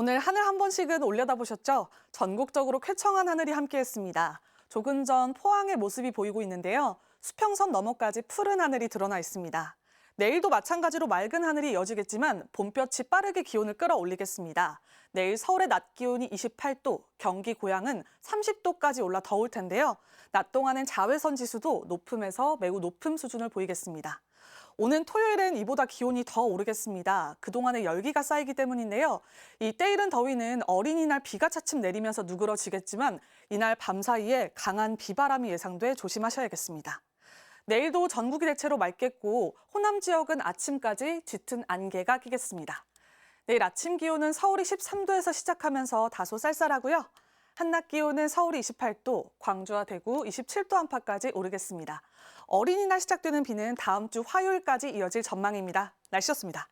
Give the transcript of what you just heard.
오늘 하늘 한 번씩은 올려다보셨죠? 전국적으로 쾌청한 하늘이 함께했습니다. 조금 전 포항의 모습이 보이고 있는데요. 수평선 너머까지 푸른 하늘이 드러나 있습니다. 내일도 마찬가지로 맑은 하늘이 이어지겠지만 봄볕이 빠르게 기온을 끌어올리겠습니다. 내일 서울의 낮 기온이 28도, 경기 고양은 30도까지 올라 더울 텐데요. 낮 동안엔 자외선 지수도 높음에서 매우 높음 수준을 보이겠습니다. 오는 토요일엔 이보다 기온이 더 오르겠습니다. 그동안에 열기가 쌓이기 때문인데요. 이 때이른 더위는 어린이날 비가 차츰 내리면서 누그러지겠지만 이날 밤 사이에 강한 비바람이 예상돼 조심하셔야겠습니다. 내일도 전국이 대체로 맑겠고 호남 지역은 아침까지 짙은 안개가 끼겠습니다. 내일 아침 기온은 서울이 13도에서 시작하면서 다소 쌀쌀하고요. 한낮 기온은 서울이 28도, 광주와 대구 27도 안팎까지 오르겠습니다. 어린이날 시작되는 비는 다음 주 화요일까지 이어질 전망입니다. 날씨였습니다.